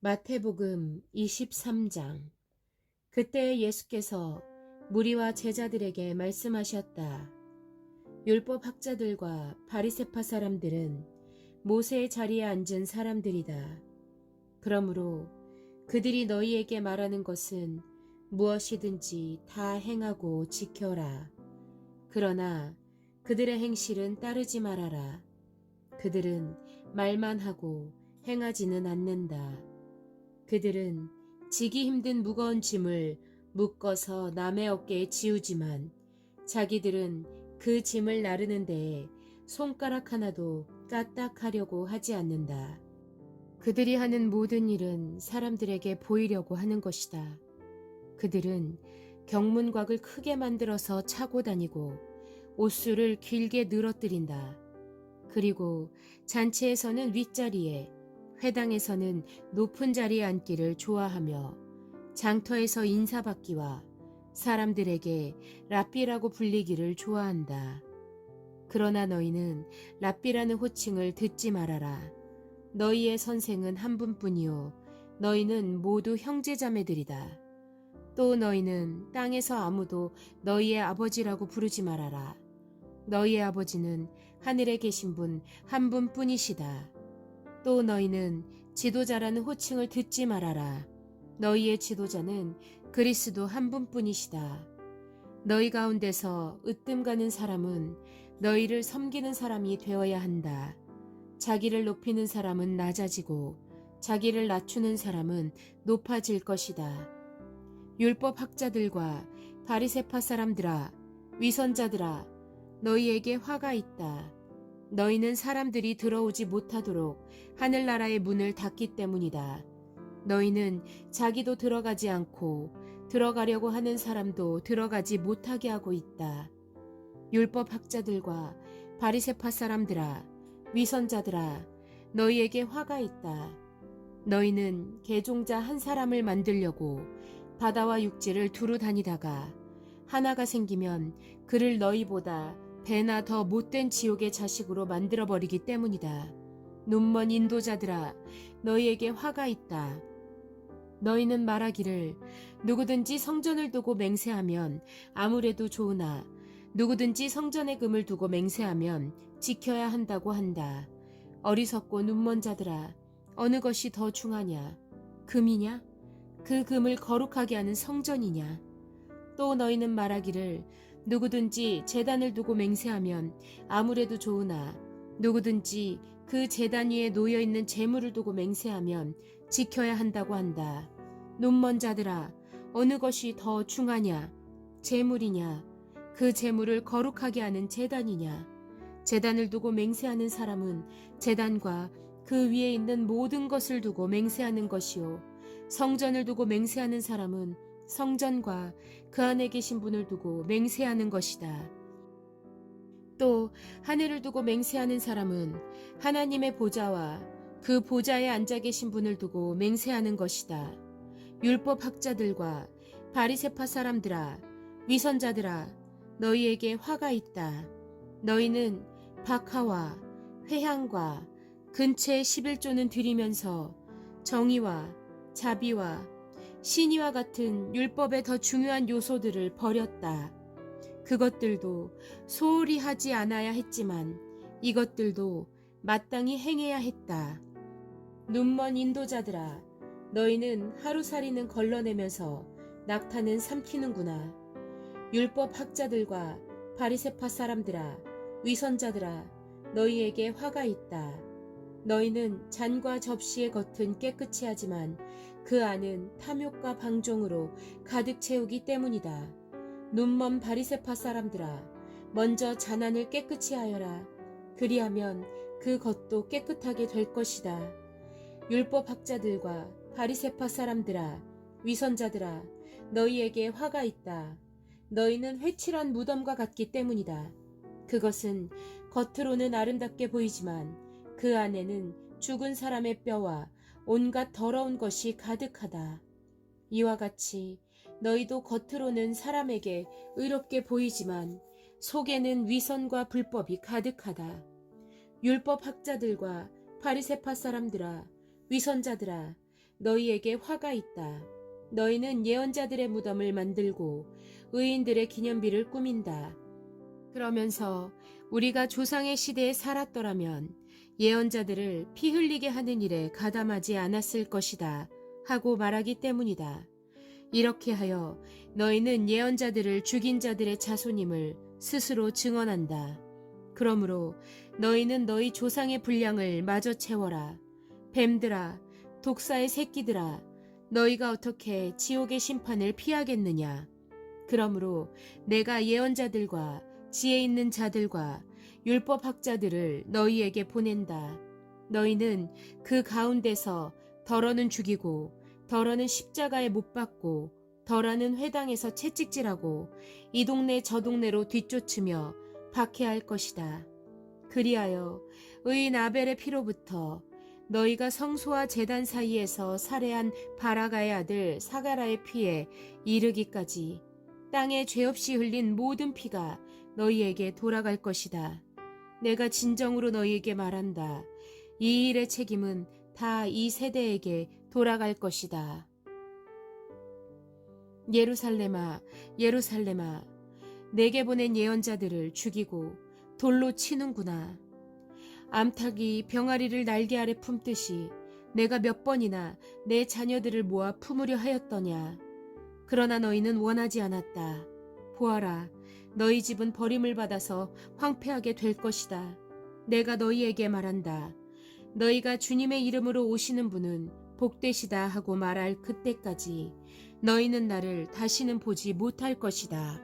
마태복음 23장 그때 예수께서 무리와 제자들에게 말씀하셨다. 율법 학자들과 바리세파 사람들은 모세의 자리에 앉은 사람들이다. 그러므로 그들이 너희에게 말하는 것은 무엇이든지 다 행하고 지켜라. 그러나 그들의 행실은 따르지 말아라. 그들은 말만 하고 행하지는 않는다. 그들은 지기 힘든 무거운 짐을 묶어서 남의 어깨에 지우지만 자기들은 그 짐을 나르는 데에 손가락 하나도 까딱하려고 하지 않는다. 그들이 하는 모든 일은 사람들에게 보이려고 하는 것이다. 그들은 경문곽을 크게 만들어서 차고 다니고 옷수를 길게 늘어뜨린다. 그리고 잔치에서는 윗자리에 회당에서는 높은 자리에 앉기를 좋아하며 장터에서 인사받기와 사람들에게 랍비라고 불리기를 좋아한다. 그러나 너희는 랍비라는 호칭을 듣지 말아라. 너희의 선생은 한 분뿐이요. 너희는 모두 형제자매들이다. 또 너희는 땅에서 아무도 너희의 아버지라고 부르지 말아라. 너희의 아버지는 하늘에 계신 분 한 분뿐이시다. 또 너희는 지도자라는 호칭을 듣지 말아라. 너희의 지도자는 그리스도 한 분뿐이시다. 너희 가운데서 으뜸 가는 사람은 너희를 섬기는 사람이 되어야 한다. 자기를 높이는 사람은 낮아지고 자기를 낮추는 사람은 높아질 것이다. 율법 학자들과 바리세파 사람들아, 위선자들아, 너희에게 화가 있다. 너희는 사람들이 들어오지 못하도록 하늘나라의 문을 닫기 때문이다. 너희는 자기도 들어가지 않고 들어가려고 하는 사람도 들어가지 못하게 하고 있다. 율법 학자들과 바리세파 사람들아, 위선자들아, 너희에게 화가 있다. 너희는 개종자 한 사람을 만들려고 바다와 육지를 두루 다니다가 하나가 생기면 그를 너희보다 배나 더 못된 지옥의 자식으로 만들어버리기 때문이다. 눈먼 인도자들아, 너희에게 화가 있다. 너희는 말하기를 누구든지 성전을 두고 맹세하면 아무래도 좋으나 누구든지 성전의 금을 두고 맹세하면 지켜야 한다고 한다. 어리석고 눈먼 자들아, 어느 것이 더 중하냐? 금이냐? 그 금을 거룩하게 하는 성전이냐? 또 너희는 말하기를 누구든지 재단을 두고 맹세하면 아무래도 좋으나 누구든지 그 재단 위에 놓여 있는 재물을 두고 맹세하면 지켜야 한다고 한다. 눈먼 자들아, 어느 것이 더 중하냐? 재물이냐? 그 재물을 거룩하게 하는 재단이냐? 재단을 두고 맹세하는 사람은 재단과 그 위에 있는 모든 것을 두고 맹세하는 것이요. 성전을 두고 맹세하는 사람은 성전과 그 안에 계신 분을 두고 맹세하는 것이다. 또 하늘을 두고 맹세하는 사람은 하나님의 보좌와 그 보좌에 앉아 계신 분을 두고 맹세하는 것이다. 율법 학자들과 바리세파 사람들아, 위선자들아, 너희에게 화가 있다. 너희는 박하와 회향과 근처의 11조는 드리면서 정의와 자비와 신의와 같은 율법의 더 중요한 요소들을 버렸다. 그것들도 소홀히 하지 않아야 했지만 이것들도 마땅히 행해야 했다. 눈먼 인도자들아, 너희는 하루살이는 걸러내면서 낙타는 삼키는구나. 율법 학자들과 바리세파 사람들아, 위선자들아, 너희에게 화가 있다. 너희는 잔과 접시의 겉은 깨끗이 하지만 그 안은 탐욕과 방종으로 가득 채우기 때문이다. 눈먼 바리세파 사람들아, 먼저 잔안을 깨끗이 하여라. 그리하면 그 겉도 깨끗하게 될 것이다. 율법 학자들과 바리세파 사람들아, 위선자들아, 너희에게 화가 있다. 너희는 회칠한 무덤과 같기 때문이다. 그것은 겉으로는 아름답게 보이지만 그 안에는 죽은 사람의 뼈와 온갖 더러운 것이 가득하다. 이와 같이 너희도 겉으로는 사람에게 의롭게 보이지만 속에는 위선과 불법이 가득하다. 율법 학자들과 바리세파 사람들아, 위선자들아, 너희에게 화가 있다. 너희는 예언자들의 무덤을 만들고 의인들의 기념비를 꾸민다. 그러면서 우리가 조상의 시대에 살았더라면 예언자들을 피 흘리게 하는 일에 가담하지 않았을 것이다 하고 말하기 때문이다. 이렇게 하여 너희는 예언자들을 죽인 자들의 자손임을 스스로 증언한다. 그러므로 너희는 너희 조상의 분량을 마저 채워라. 뱀들아, 독사의 새끼들아, 너희가 어떻게 지옥의 심판을 피하겠느냐? 그러므로 내가 예언자들과 지혜 있는 자들과 율법학자들을 너희에게 보낸다. 너희는 그 가운데서 덜어는 죽이고 덜어는 십자가에 못 박고 덜어는 회당에서 채찍질하고 이 동네 저 동네로 뒤쫓으며 박해할 것이다. 그리하여 의인 아벨의 피로부터 너희가 성소와 제단 사이에서 살해한 바라가의 아들 사가라의 피에 이르기까지 땅에 죄 없이 흘린 모든 피가 너희에게 돌아갈 것이다. 내가 진정으로 너희에게 말한다. 이 일의 책임은 다 이 세대에게 돌아갈 것이다. 예루살렘아, 예루살렘아, 내게 보낸 예언자들을 죽이고 돌로 치는구나. 암탉이 병아리를 날개 아래 품듯이 내가 몇 번이나 내 자녀들을 모아 품으려 하였더냐. 그러나 너희는 원하지 않았다. 보아라, 너희 집은 버림을 받아서 황폐하게 될 것이다. 내가 너희에게 말한다. 너희가 주님의 이름으로 오시는 분은 복되시다 하고 말할 그때까지 너희는 나를 다시는 보지 못할 것이다.